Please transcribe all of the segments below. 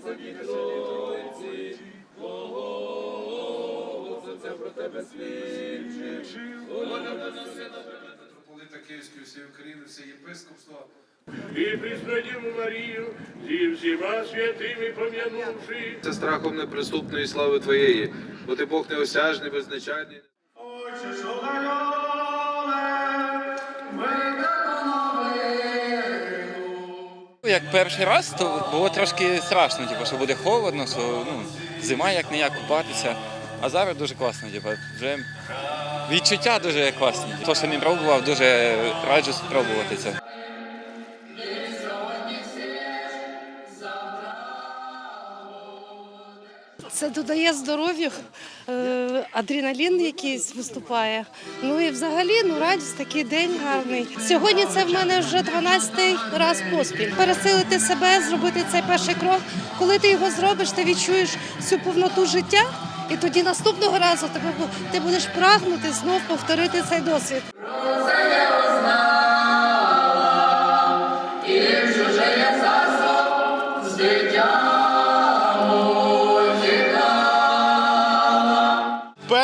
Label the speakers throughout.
Speaker 1: Святій Тройці, за це про тебе свідчить. Митрополита Київської всієї України, все єпископство.
Speaker 2: І приснодіву Марію, зі всіма святими пом'янувши.
Speaker 1: Це страхом неприступної слави Твоєї, бо ти Бог неосяжний, беззначальний.
Speaker 3: Отче, що Як перший раз, то було трошки страшно, типу, що буде холодно, що ну, зима як не як купатися. А зараз дуже класно, типу, вже відчуття дуже класні. То, що не пробував, дуже раджу спробувати це.
Speaker 4: Це додає здоров'ю, е, адреналін якийсь виступає. Ну і взагалі ну радість, такий день гарний. Сьогодні це в мене вже 12-й раз поспіль. Пересилити себе, зробити цей перший крок. Коли ти його зробиш, ти відчуєш всю повноту життя, і тоді наступного разу ти будеш прагнути знов повторити цей досвід.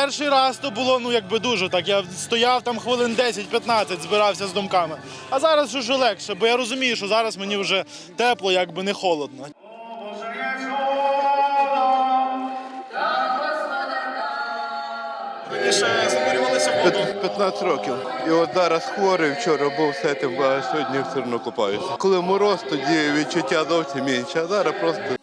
Speaker 5: Перший раз то було ну якби дуже так. Я стояв там хвилин 10-15, збирався з думками. А зараз вже легше, бо я розумію, що зараз мені вже тепло, якби не холодно. Воду.
Speaker 6: 15 років. І от зараз хворий, вчора був все тим, а сьогодні все одно купаюся. Коли мороз, тоді відчуття зовсім інше, а зараз просто.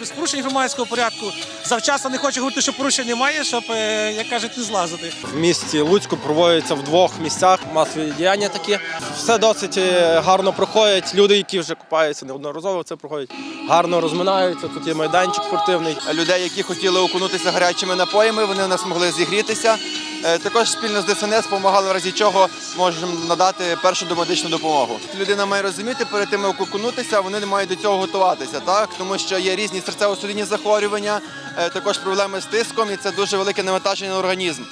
Speaker 7: Без порушень громадського порядку завчасно не хочу говорити, що порушень немає, щоб, е, як кажуть, не злазити.
Speaker 8: В місті Луцьку проводяться в двох місцях масові діяння такі. Все досить е, гарно проходять. Люди, які вже купаються неодноразово, це проходять. Гарно розминаються. Тут є майданчик спортивний.
Speaker 9: людей, які хотіли окунутися гарячими напоями, вони у нас могли зігрітися. Е, Також спільно з ДСНС допомагали, в разі чого можемо надати першу домедичну допомогу. Людина має розуміти, перед тим як окунутися, вони не мають до цього готуватися, так тому що є різні серцево-судинні захворювання, е, також проблеми з тиском, і це дуже велике навантаження на організм.